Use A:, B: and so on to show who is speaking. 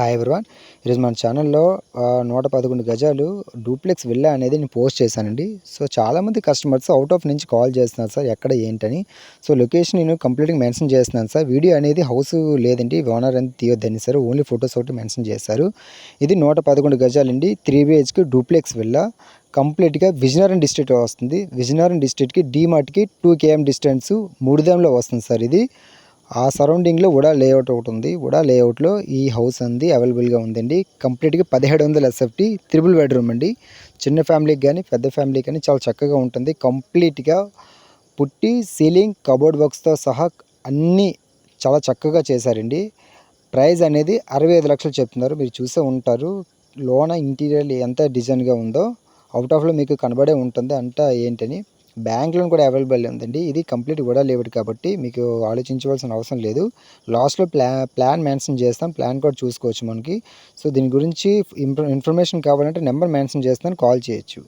A: Hi everyone ఈరోజు మన ఛానల్లో నూట పదకొండు గజాలు డూప్లెక్స్ విల్లా అనేది నేను పోస్ట్ చేశానండి. సో చాలామంది కస్టమర్స్ అవుట్ ఆఫ్ నుంచి కాల్ చేస్తున్నారు సార్ ఎక్కడ ఏంటని. సో లొకేషన్ నేను కంప్లీట్గా మెన్షన్ చేస్తున్నాను సార్. వీడియో అనేది హౌస్ లేదండి ఓనర్ అని తీయొద్దని సార్. ఓన్లీ ఫొటోస్ ఒకటి మెన్షన్ చేశారు. ఇది నూట పదకొండు గజాలండి. త్రీ బిహెచ్కి డూప్లెక్స్ విల్లా కంప్లీట్గా విజయనగరం డిస్ట్రిక్ట్ వస్తుంది. విజయనగరం డిస్ట్రిక్ట్కి డీమార్ట్కి టూ కేఎం డిస్టెన్స్ మూడుదాంలో వస్తుంది సార్ ఇది. ఆ సరౌండింగ్లో ఉడా లేఅవుట్ ఒకటి ఉంది ఉడా లేఅవుట్లో ఈ హౌస్ అంది అవైలబుల్గా ఉందండి. కంప్లీట్గా పదిహేడు వందల ఎస్ఎఫ్టీ త్రిబుల్ బెడ్రూమ్ అండి. చిన్న ఫ్యామిలీకి కానీ పెద్ద ఫ్యామిలీకి కానీ చాలా చక్కగా ఉంటుంది. కంప్లీట్గా పుట్టి సీలింగ్ కబోర్డ్ వర్క్స్తో సహా అన్నీ చాలా చక్కగా చేశారండి. ప్రైస్ అనేది అరవై ఐదు లక్షలు చెప్తున్నారు. మీరు చూసే ఉంటారు. లోన ఇంటీరియర్ ఎంత డిజైన్గా ఉందో అవుట్ ఆఫ్లో మీకు కనబడే ఉంటుంది. అంతా ఏంటని బ్యాంక్ లోన్ కూడా అవైలబుల్ ఉందండి. ఇది కంప్లీట్ కూడా లేవుడు కాబట్టి మీకు ఆలోచించవలసిన అవసరం లేదు. లాస్ట్లో ప్లా ప్లాన్ మెన్షన్ చేస్తాం. ప్లాన్ కూడా చూసుకోవచ్చు మనకి. సో దీని గురించి ఇన్ఫర్మేషన్ కావాలంటే నెంబర్ మెన్షన్ చేస్తాను. కాల్ చేయొచ్చు.